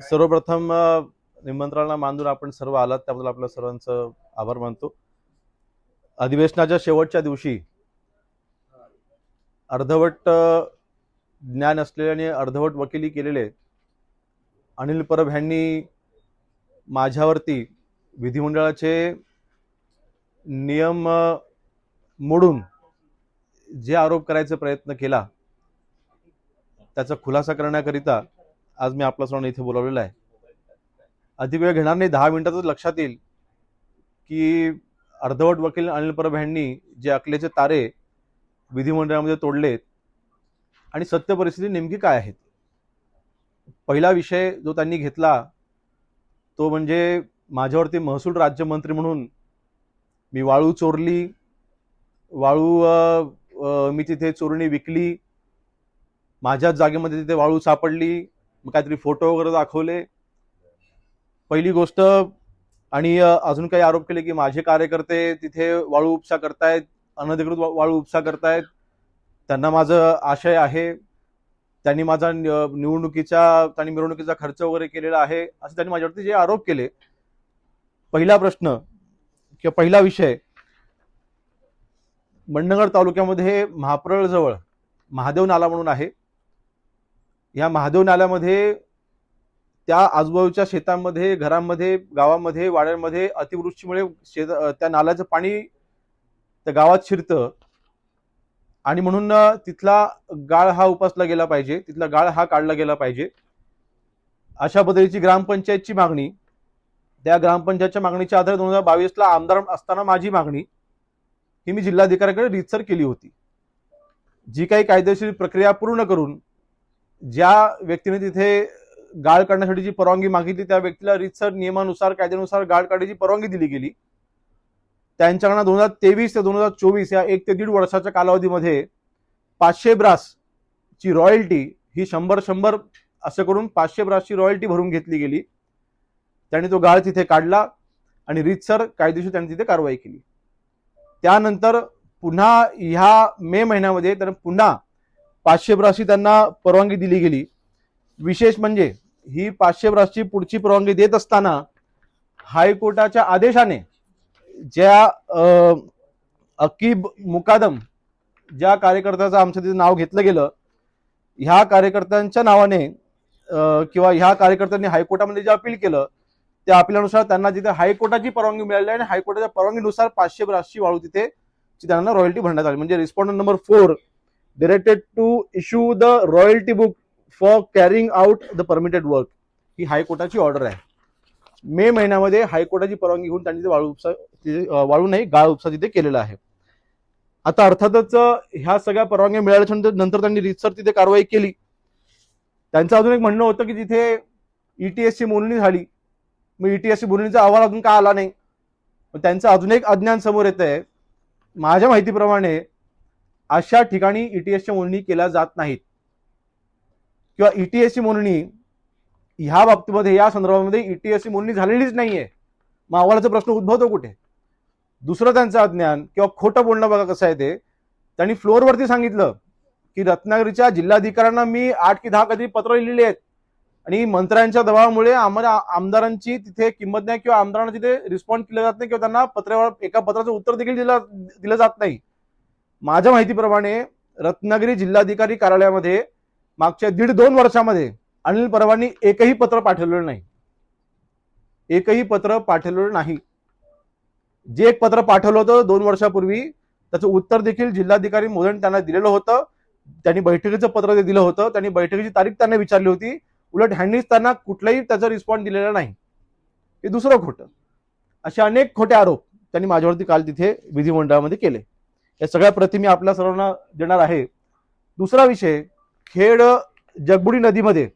सर्वप्रथम निमंत्रणाला मानून आपण सर्व आलात त्याबद्दल आपल्या सर्वांचं आभार मानतो. अधिवेशनाच्या शेवटच्या दिवशी अर्धवट ज्ञान असलेले आणि अर्धवट वकिली केलेले अनिल परब ह्यांनी माझ्यावरती विधिमंडळाचे नियम मोडून जे आरोप करायचा प्रयत्न केला त्याचा खुलासा करण्याकरिता आज मी आपला सर्वांना इथे बोलावलेला आहे. अधिक वेळ घेणार नाही. दहा मिनिटातच लक्षात येईल की अर्धवट वकील अनिल परब यांनी जे अकलेचे तारे विधिमंडळामध्ये तोडलेत आणि सत्य परिस्थिती नेमकी काय आहे? पहिला विषय जो त्यांनी घेतला तो म्हणजे माझ्यावरती महसूल राज्यमंत्री म्हणून मी वाळू चोरली वाळू मी तिथे चोरणी विकली माझ्याच जागेमध्ये तिथे वाळू सापडली मग काहीतरी फोटो वगैरे दाखवले. पहिली गोष्ट आणि अजून काही आरोप केले की माझे कार्यकर्ते तिथे वाळू उपसा करतायत अनधिकृत वाळू उपसा करतायत. त्यांना माझं आशय आहे. त्यांनी माझा निवडणुकीचा त्यांनी मिरवणुकीचा खर्च वगैरे केलेला आहे असं त्यांनी माझ्यावरती जे आरोप केले. पहिला प्रश्न किंवा पहिला विषय मंडणगड तालुक्यामध्ये महाप्रळजवळ महादेव नाला म्हणून आहे. या महादेव नाल्यामध्ये त्या आजूबाजूच्या शेतांमध्ये घरांमध्ये गावामध्ये वाड्यांमध्ये अतिवृष्टीमुळे शेत त्या नाल्याचं पाणी त्या गावात शिरतं. आणि म्हणून तिथला गाळ हा उपासला गेला पाहिजे. तिथला गाळ हा काढला गेला पाहिजे. अशा पद्धतीची ग्रामपंचायतची मागणी. त्या ग्रामपंचायतच्या मागणीच्या आधारे दोन हजार बावीसला आमदार असताना माझी मागणी. ही मी जिल्हाधिकाऱ्याकडे रितसर केली होती. जी काही कायदेशीर प्रक्रिया पूर्ण करून ज्या व्यक्तीने तिथे गाळ काढण्यासाठी जी परवानगी मागितली त्या व्यक्तीला रितसर नियमानुसार कायद्यानुसार गाळ काढण्याची परवानगी दिली गेली. त्यांच्याकडनं दोन हजार तेवीस ते दोन हजार चोवीस या एक ते दीड वर्षाच्या कालावधीमध्ये पाचशे ब्रास ची रॉयल्टी ही शंभर शंभर असं करून पाचशे ब्रासची रॉयल्टी भरून घेतली गेली. त्यांनी तो गाळ तिथे काढला आणि रितसर कायदेशीर त्यांनी तिथे कारवाई केली. त्यानंतर पुन्हा ह्या मे महिन्यामध्ये त्यांना पुन्हा पाचशे ब्रासची त्यांना परवानगी दिली गेली. विशेष म्हणजे ही पाचशे ब्रासची पुढची परवानगी देत असताना हायकोर्टाच्या आदेशाने ज्या अकीब मुकादम ज्या कार्यकर्त्याचं आमचं तिथे नाव घेतलं गेलं ह्या कार्यकर्त्यांच्या नावाने किंवा ह्या कार्यकर्त्यांनी हायकोर्टामध्ये जे अपील केलं त्या अपिलानुसार त्यांना जिथे हायकोर्टाची परवानगी मिळाली आणि हायकोर्टाच्या परवानगीनुसार पाचशे ब्रासची वाळू तिथे त्यांना रॉयल्टी भरण्यात आली. म्हणजे respondent number four directed to issue the royalty book for carrying out the permitted work ही हायकोर्टाची ऑर्डर आहे. मे महिन्यामध्ये हायकोर्टाची परवानगी घेऊन त्यांनी वाळू उपसा तिथे, वाळू नाही गाळ उपसा तिथे केलेला आहे. आता अर्थातच ह्या सगळ्या परवानग्या मिळाल्याच्या नंतर त्यांनी रितसर तिथे कारवाई केली. त्यांचं अजून एक म्हणणं होतं की तिथे ईटीएसची मोजणी झाली मग ईटीएसची बोलणीचा अहवाल अजून का आला नाही? त्यांचं अजून एक अज्ञान समोर येत आहे माझ्या माहितीप्रमाणे अशा ठिकाणी ईटीएसच्या मोजणी केल्या जात नाहीत. किंवा ईटीएसची मोजणी ह्या बाबतीमध्ये या संदर्भामध्ये ईटीएसची मोजणी झालेलीच नाहीये. मग अहवालाचा प्रश्न उद्भवतो कुठे? दुसरं त्यांचं अज्ञान किंवा खोटं बोलणं बघा कसं आहे ते. त्यांनी फ्लोअरवरती सांगितलं की रत्नागिरीच्या जिल्हाधिकाऱ्यांना मी आठ की दहा कधी पत्र लिहिली आहेत. आणि मंत्र्यांच्या दबावामुळे आम्हाला आमदारांची तिथे किंमत नाही किंवा आमदारांना तिथे रिस्पॉन्ड केलं जात नाही किंवा त्यांना पत्रावर एका पत्राचं उत्तर देखील दिलं दिलं जात नाही. माझ्या माहितीप्रमाणे रत्नागिरी जिल्हाधिकारी कार्यालयामध्ये मागच्या दीड दोन वर्षामध्ये अनिल परवांनी एकही पत्र पाठवलेलं नाही. एकही पत्र पाठवलेलं नाही. जे एक पत्र पाठवलं होतं दोन वर्षापूर्वी त्याचं उत्तर देखील जिल्हाधिकारी मोदन त्यांना दिलेलं होतं. त्यांनी बैठकीचं पत्र ते दिलं होतं. त्यांनी बैठकीची तारीख त्यांना विचारली होती. उलट ह्यांनीच त्यांना कुठलाही त्याचा रिस्पॉन्स दिलेला नाही. हे दुसरं खोटं. असे अनेक खोटे आरोप त्यांनी माझ्यावरती काल तिथे विधिमंडळामध्ये केले. या सगळ्या प्रति मी आपल्या सर्वांना देणार आहे. दुसरा विषय खेड जगबुडी नदीमध्ये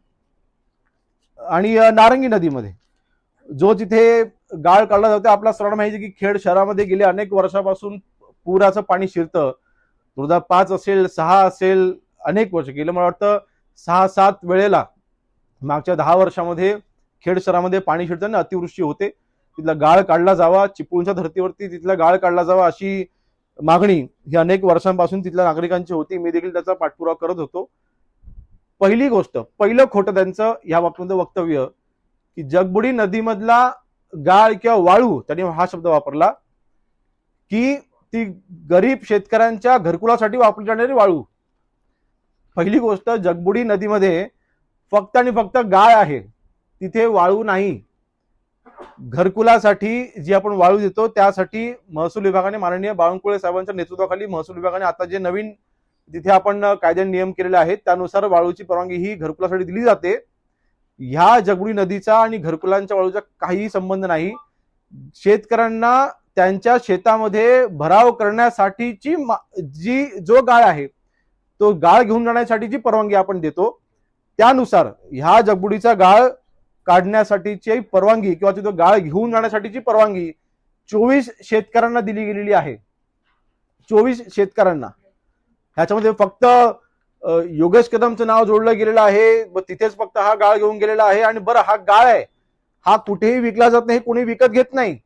आणि नारंगी नदीमध्ये जो तिथे गाळ काढला जातो आपल्या सर्वांना माहिती की खेड शहरामध्ये गेले अनेक वर्षापासून पुराचं पाणी शिरतं. दोन पाच असेल सहा असेल अनेक वर्ष गेलं. मला वाटतं सहा सात वेळेला मागच्या दहा वर्षामध्ये खेड शहरामध्ये पाणी शिरताना अतिवृष्टी होते. तिथला गाळ काढला जावा चिपळूणच्या धर्तीवरती तिथला गाळ काढला जावा अशी मागणी ही अनेक वर्षांपासून तिथल्या नागरिकांची होती. मी देखील त्याचा पाठपुरावा करत होतो. पहिली गोष्ट पहिलं खोटं त्यांचं या बाबतीमध्ये वक्तव्य की जगबुडी नदीमधला गाळ किंवा वाळू त्यांनी हा शब्द वापरला की ती गरीब शेतकऱ्यांच्या घरकुलासाठी वापरली जाणारी वाळू. पहिली गोष्ट जगबुडी नदीमध्ये फक्त आणि फक्त गाळ आहे. तिथे वाळू नाही. घरकुलासाठी जी आपण वाळू देतो त्यासाठी महसूल विभागाने माननीय बावनकुळे साहेबांच्या नेतृत्वाखाली महसूल विभागाने आता जे नवीन जिथे आपण कायद्याने नियम केलेले आहेत त्यानुसार वाळूची परवानगी ही घरकुलासाठी दिली जाते. ह्या जगबुडी नदीचा आणि घरकुलांच्या वाळूचा काहीही संबंध नाही. शेतकऱ्यांना त्यांच्या शेतामध्ये भराव करण्यासाठीची मा- जी जो गाळ आहे तो गाळ घेऊन जाण्यासाठी जी परवानगी आपण देतो त्यानुसार ह्या जगबुडीचा गाळ काढण्यासाठीची परवानगी किंवा तिथं गाळ घेऊन जाण्यासाठीची परवानगी चोवीस शेतकऱ्यांना दिली गेलेली आहे. चोवीस शेतकऱ्यांना. ह्याच्यामध्ये फक्त योगेश कदमचं नाव जोडलं गेलेलं आहे तिथेच फक्त हा गाळ घेऊन गेलेला आहे आणि बरं हा गाळ आहे. हा कुठेही विकला जात नाही कोणी विकत घेत नाही.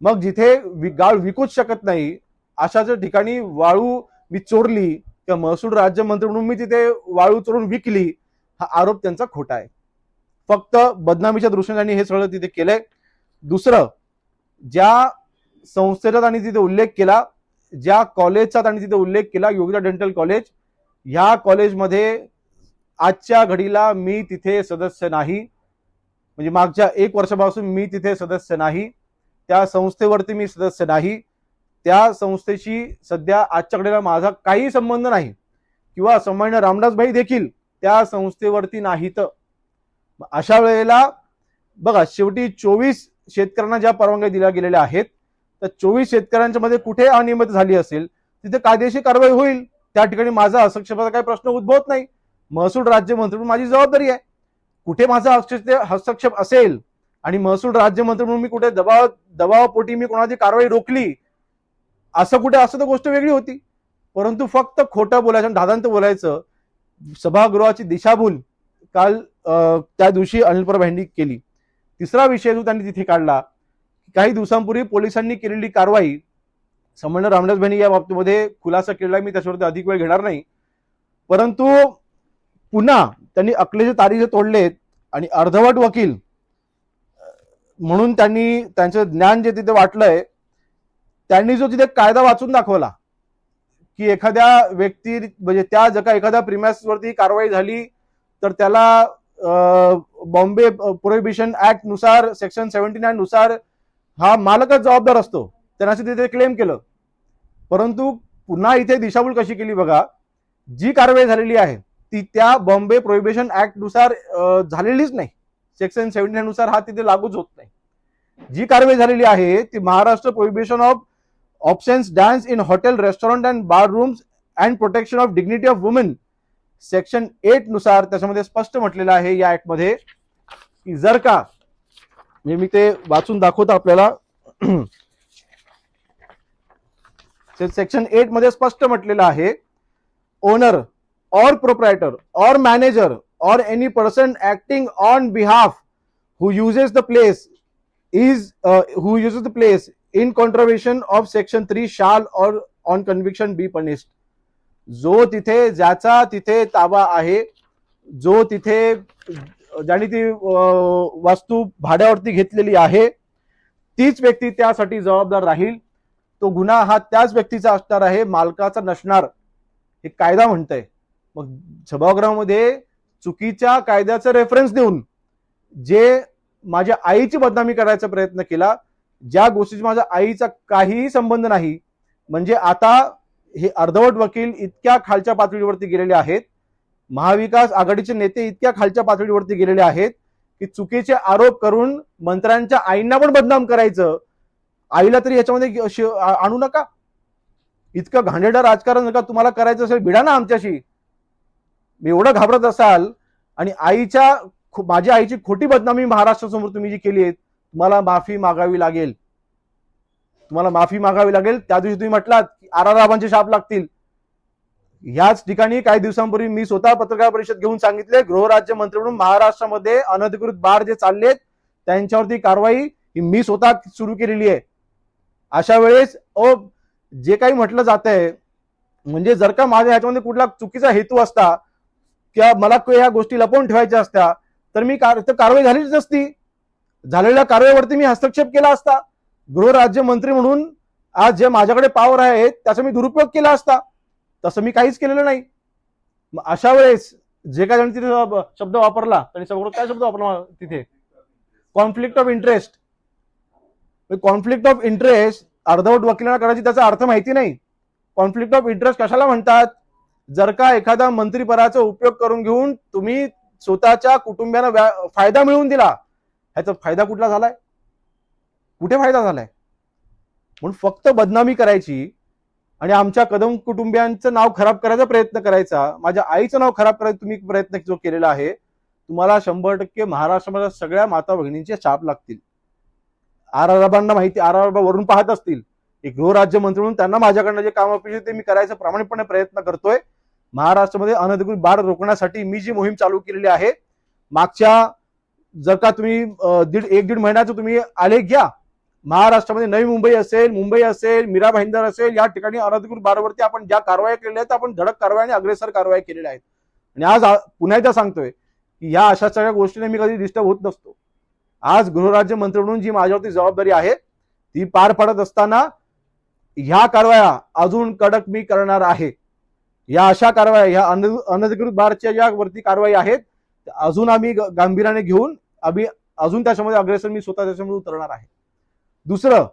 मग जिथे गाळ विकूच शकत नाही अशा जर ठिकाणी वाळू मी चोरली किंवा महसूल राज्यमंत्री म्हणून मी तिथे वाळू चोरून विकली हा आरोप त्यांचा खोटा आहे. फक्त बदनामीच्या दृष्टीने त्यांनी हे सगळं तिथे केलंय. दुसरं ज्या संस्थेचा त्यांनी तिथे उल्लेख केला ज्या कॉलेजचा त्यांनी तिथे उल्लेख केला योगिता डेंटल कॉलेज ह्या कॉलेजमध्ये आजच्या घडीला मी तिथे सदस्य नाही. म्हणजे मागच्या एक वर्षापासून मी तिथे सदस्य नाही. त्या संस्थेवरती मी सदस्य नाही. त्या संस्थेशी सध्या आजच्या घडीला माझा काही संबंध नाही. किंवा संबंध रामदास भाई देखील त्या संस्थेवरती नाहीत. अशा वेळेला बघा शेवटी चोवीस शेतकऱ्यांना ज्या परवानग्या दिल्या गेलेल्या आहेत तर चोवीस शेतकऱ्यांच्या मध्ये कुठे अनियमित झाली असेल तिथे कायदेशीर कारवाई होईल. त्या ठिकाणी माझा हस्तक्षेपाचा काही प्रश्न उद्भवत नाही. महसूल राज्यमंत्री म्हणून माझी जबाबदारी आहे. कुठे माझा हस्तक्षेप हस्तक्षेप असेल आणि महसूल राज्यमंत्री म्हणून मी कुठे दबाव दबावापोटी मी कोणाची कारवाई रोखली असं कुठे असं तर गोष्ट वेगळी होती. परंतु फक्त खोटं बोलायचं आणि दादांत बोलायचं सभागृहाची दिशाभूल काल त्या दिवशी अनिल भांडी केली. तिसरा विषय जो त्यांनी तिथे काढला काही दिवसांपूर्वी पोलिसांनी केलेली कारवाई संबंध रामदास भाईंनी या बाबतीमध्ये खुलासा केलेला आहे, मी त्याच्यावरती अधिक वेळ घेणार नाही. परंतु पुन्हा त्यांनी अकलेचे तारीख तोडलेत आणि अर्धवट वकील म्हणून त्यांनी त्यांचं ज्ञान जे तिथे वाटलंय त्यांनी जो तिथे कायदा वाचून दाखवला की एखाद्या व्यक्ती म्हणजे त्या जगा एखाद्या प्रिमॅसवरती कारवाई झाली तर त्याला बॉम्बे प्रोहिबिशन ऍक्टनुसार सेक्शन सेव्हन्टी नाईन नुसार हा मालकच जबाबदार असतो. त्यांना तिथे क्लेम केलं. परंतु पुन्हा इथे दिशाभूल कशी केली बघा. जी कारवाई झालेली आहे ती त्या बॉम्बे प्रोहिबिशन ऍक्टनुसार झालेलीच नाही. सेक्शन सेव्हन्टी नुसार हा तिथे लागूच होत नाही. जी कारवाई झालेली आहे ती Maharashtra prohibition of options dance in hotel restaurant and bar rooms and protection of dignity of women section एटनुसार त्याच्यामध्ये स्पष्ट म्हटलेलं आहे या ऍक्टमध्ये की जर का म्हणजे मी ते वाचून दाखवतो आपल्याला सेक्शन एटमध्ये स्पष्ट म्हटलेलं आहे owner or proprietor or manager or any person acting on behalf who uses the place is uh, who uses the place in contravention of section 3 shall or on conviction be punished जो तिथे ज्याचा तिथे ताबा आहे जो तिथे ज्याने ती वास्तू वस्तू भाड्यावरती घेतलेली आहे तीच व्यक्ती त्यासाठी जबाबदार राहील. तो गुन्हा हा त्याच व्यक्तीचा असणार आहे मालकाचा नसणार. हे कायदा म्हणतंय. मग सभागृहामध्ये चुकीच्या कायद्याचा रेफरन्स देऊन जे माझ्या आईची बदनामी करायचा प्रयत्न केला ज्या गोष्टीचा माझ्या आईचा काहीही संबंध नाही म्हणजे आता हे अर्धवट वकील इतक्या खालच्या पातळीवरती गेलेले आहेत. महाविकास आघाडीचे नेते इतक्या खालच्या पातळीवरती गेलेले आहेत की चुकीचे आरोप करून मंत्र्यांच्या आईंना पण बदनाम करायचं. आईला तरी याच्यामध्ये आणू नका. इतकं घाणेरडं राजकारण नका का तुम्हाला करायचं असेल भिडा ना आमच्याशी. मी एवढं घाबरत असाल आणि आईच्या माझ्या आईची खोटी बदनामी महाराष्ट्रासमोर तुम्ही जी केली आहे तुम्हाला माफी मागावी लागेल. तुम्हाला माफी मागावी लागेल. त्या दिवशी तुम्ही म्हटलात की आर आर शाप लागतील. याच ठिकाणी काही दिवसांपूर्वी मी स्वतः पत्रकार परिषद घेऊन सांगितले गृहराज्य मंत्री म्हणून महाराष्ट्रामध्ये अनधिकृत बार जे चाललेत त्यांच्यावरती कारवाई ही मी स्वतः सुरू केलेली आहे. अशा वेळेस अ जे काही म्हटलं जात आहे म्हणजे जर का माझ्या ह्याच्यामध्ये कुठला चुकीचा हेतू असता किंवा मला या ह्या गोष्टी लपवून ठेवायच्या असत्या तर मी कार- कारवाई झालीच नसती. झालेल्या कारवाईवरती मी हस्तक्षेप केला असता. गृहराज्यमंत्री म्हणून आज जे माझ्याकडे पावर आहे त्याचा मी दुरुपयोग केला असता तसं मी काहीच केलेलं नाही. मग अशा वेळेस जे काय त्यांनी तिथे शब्द वापरला त्यांनी सगळं काय शब्द वापरला तिथे? Conflict of interest conflict of interest अर्धवट वकिलांना करायची त्याचा अर्थ माहिती नाही. कॉन्फ्लिक्ट ऑफ इंटरेस्ट कशाला म्हणतात? जर का एखादा मंत्रीपदाचा उपयोग करून घेऊन तुम्ही स्वतःच्या कुटुंबियांना फायदा मिळवून दिला ह्याचा फायदा कुठला झालाय? कुठे फायदा झालाय? म्हणून फक्त बदनामी करायची आणि आमच्या कदम कुटुंबियांचं नाव खराब करायचा प्रयत्न करायचा माझ्या आईचं नाव खराब करायचा तुम्ही प्रयत्न जो केलेला आहे तुम्हाला शंभर टक्के महाराष्ट्रामध्ये सगळ्या माता भगिनींचे शाप लागतील. आर आर बाबांना माहिती आर आर वरून पाहत असतील. एक गृहराज्यमंत्री म्हणून त्यांना माझ्याकडनं जे काम अपेक्षित ते मी करायचा प्रामाणिकपणे प्रयत्न करतोय. महाराष्ट्रामध्ये अनधिकृत बार रोखण्यासाठी मी जी मोहीम चालू केलेली आहे मागच्या जर का तुम्ही दीड एक दीड महिन्याचं तुम्ही आलेख घ्या महाराष्ट्रामध्ये नवी मुंबई असेल मुंबई असेल मीरा भाईंदर असेल या ठिकाणी अनधिकृत बारवरती आपण ज्या कारवाया केलेल्या आहेत आपण धडक कारवाया आणि अग्रेसर कारवाया केलेल्या आहेत. आणि आज पुन्हा एकदा सांगतोय की या अशा सगळ्या गोष्टीने मी कधी डिस्टर्ब होत नसतो. आज गृहराज्य मंत्री म्हणून जी माझ्यावरती जबाबदारी आहे ती पार पडत असताना ह्या कारवाया अजून कडक मी करणार आहे. या अशा कारवाया ह्या अन- अनधिकृत बारच्या ज्या वरती कारवाई आहेत अजून आम्ही गांभीर्याने घेऊन आम्ही अजून त्याच्यामध्ये अग्रेसर मी स्वतः त्याच्यामध्ये उतरणार आहे. दुसरं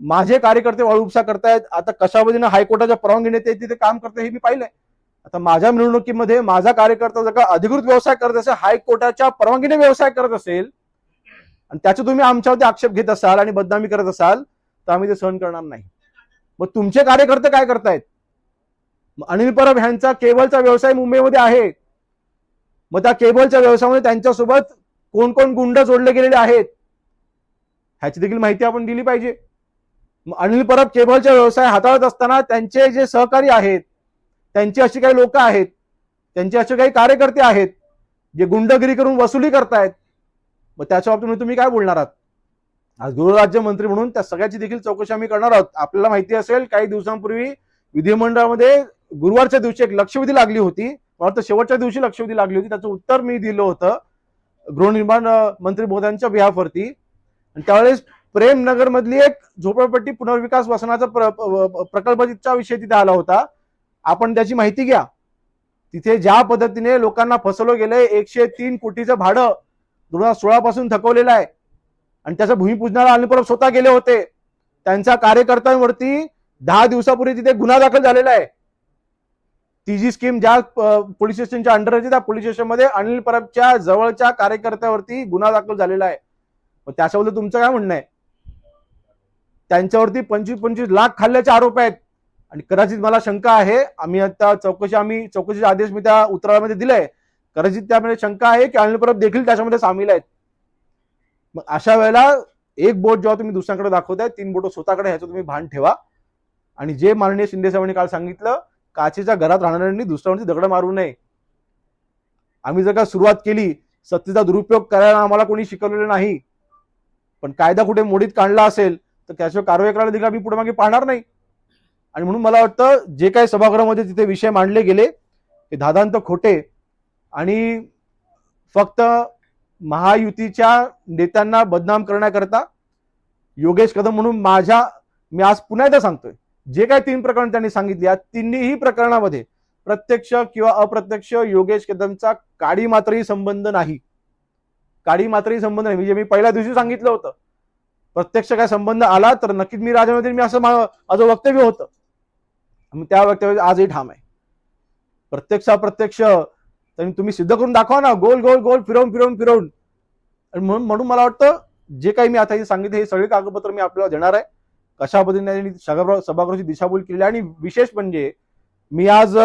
माझे कार्यकर्ते वाळूपसा करतायत आता कशामध्ये हायकोर्टाच्या परवानगीने ते तिथे काम करते हे मी पाहिलंय. आता माझ्या मिरवणुकीमध्ये माझा कार्यकर्ता जर का अधिकृत व्यवसाय करत असेल हायकोर्टाच्या परवानगीने व्यवसाय करत असेल आणि त्याचे तुम्ही आमच्यावरती आक्षेप घेत असाल आणि बदनामी करत असाल तर आम्ही ते सहन करणार नाही. मग तुमचे कार्यकर्ते काय करतायत? अनिल परब ह्यांचा केबलचा व्यवसाय मुंबईमध्ये आहे. मग त्या केबलच्या व्यवसायामध्ये त्यांच्यासोबत कोण कोण गुंड जोडले गेलेले आहेत? ह्याची देखील माहिती आपण दिली पाहिजे. अनिल परब केबलचा व्यवसाय हाताळत असताना त्यांचे जे सहकारी आहेत त्यांचे अशी काही लोक आहेत त्यांचे असे काही कार्यकर्ते आहेत जे गुंडगिरी करून वसुली करतायत मग त्याच्या बाबतीत तुम्ही काय बोलणार आहात? आज गृहराज्य मंत्री म्हणून त्या सगळ्याची देखील चौकशी आम्ही करणार आहोत. आपल्याला माहिती असेल काही दिवसांपूर्वी विधिमंडळामध्ये गुरुवारच्या दिवशी एक लक्षवेधी लागली होती. मला वाटतं शेवटच्या दिवशी लक्षवेधी लागली होती. त्याचं उत्तर मी दिलं होतं. गृहनिर्माण मंत्री मोदयांच्या बिहाफवरती आणि त्यावेळेस प्रेमनगर मधली एक झोपडपट्टी पुनर्विकास वसनाचा प्रकल्पचा विषय तिथे आला होता आपण त्याची माहिती घ्या. तिथे ज्या पद्धतीने लोकांना फसवलं गेलंय एकशे तीन कोटीचं भाडं दोन हजार सोळा पासून थकवलेलं आहे. आणि त्याचं भूमिपूजनाला अनुपरब परब स्वतः गेले होते. त्यांच्या कार्यकर्त्यांवरती दहा दिवसापूर्वी तिथे गुन्हा दाखल झालेला आहे. ती जी स्कीम ज्या पोलीस स्टेशनच्या अंडर होती त्या पोलीस स्टेशनमध्ये अनिल परबच्या जवळच्या कार्यकर्त्यावरती गुन्हा दाखल झालेला आहे. त्याच्याबद्दल तुमचं काय म्हणणं आहे? त्यांच्यावरती पंचवीस पंचवीस लाख खाल्ल्याचे आरोप आहेत. आणि कदाचित मला शंका आहे. आम्ही आता चौकशी आम्ही चौकशीचे आदेश मी त्या उत्तरामध्ये दिले कदाचित त्यामध्ये शंका आहे की अनिल परब देखील त्याच्यामध्ये सामील आहेत. मग अशा वेळेला एक बोट जेव्हा तुम्ही दुसऱ्याकडे दाखवताय तीन बोट स्वतःकडे ह्याचं तुम्ही भान ठेवा. आणि जे माननीय शिंदे साहेबांनी काल सांगितलं काचेच्या घरात राहणाऱ्यांनी दुसऱ्यावरती दगड मारू नये. आम्ही जर का सुरुवात केली सत्तेचा दुरुपयोग करायला आम्हाला कोणी शिकवलेलं नाही पण कायदा कुठे मोडीत काढला असेल तर त्याशिवाय कारवाई करायला देखील आम्ही पुढे मागे पाहणार नाही. आणि म्हणून मला वाटतं जे काही सभागृहामध्ये तिथे विषय मांडले गेले ते दादांत खोटे. आणि फक्त महायुतीच्या नेत्यांना बदनाम करण्याकरता योगेश कदम म्हणून माझ्या मी आज पुन्हा एकदा सांगतोय जे काही तीन प्रकरण त्यांनी सांगितली या तिन्ही प्रकरणामध्ये प्रत्यक्ष किंवा अप्रत्यक्ष योगेश कदमचा काडी मात्रही संबंध नाही. काडी मात्रही संबंध नाही. म्हणजे मी पहिल्या दिवशी सांगितलं होतं. प्रत्यक्ष काय संबंध आला तर नक्कीच मी राजीनामा देईन मी असं माझं वक्तव्य होतं. त्या वक्तव्य आजही ठाम आहे. प्रत्यक्ष अप्रत्यक्ष तर तुम्ही सिद्ध करून दाखवा ना. गोल गोल गोल फिरवून फिरवून फिरवून. म्हणून म्हणून मला वाटतं जे काही मी आता हे सांगितलं हे सगळे कागदपत्र मी आपल्याला देणार आहे. कशा पद्धतीने सभागृहाची दिशाभूल केली आहे आणि विशेष म्हणजे मी आज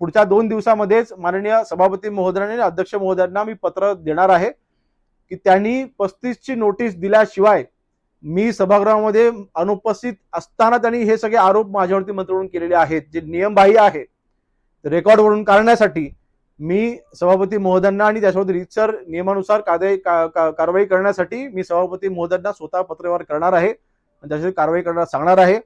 पुढच्या दोन दिवसामध्येच माननीय सभापती महोदयांनी आणि अध्यक्ष महोदयांना मी पत्र देणार आहे. की त्यांनी पस्तीसची नोटीस दिल्याशिवाय मी सभागृहामध्ये अनुपस्थित असताना त्यांनी हे सगळे आरोप माझ्यावरती मंत्रिमंडळ केलेले आहेत जे नियमबाह्य आहे रेकॉर्ड वरून काढण्यासाठी मी सभापती महोदयांना आणि त्याच्यावर रितसर नियमानुसार कायदे का- का- कारवाई करण्यासाठी मी सभापती महोदयांना स्वतः पत्रव्यवहार करणार आहे आणि त्याच्यावर कारवाई करणार सांगणार आहे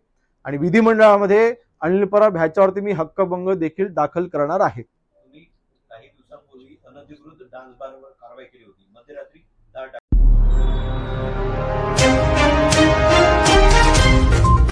आणि विधिमंडळामध्ये अनिल परब ह्याच्यावरती मी हक्कभंग देखील दाखल करणार आहे. काही दिवसांपूर्वी अनधिकृत डान्स बारवर कारवाई केली होती. Thank you.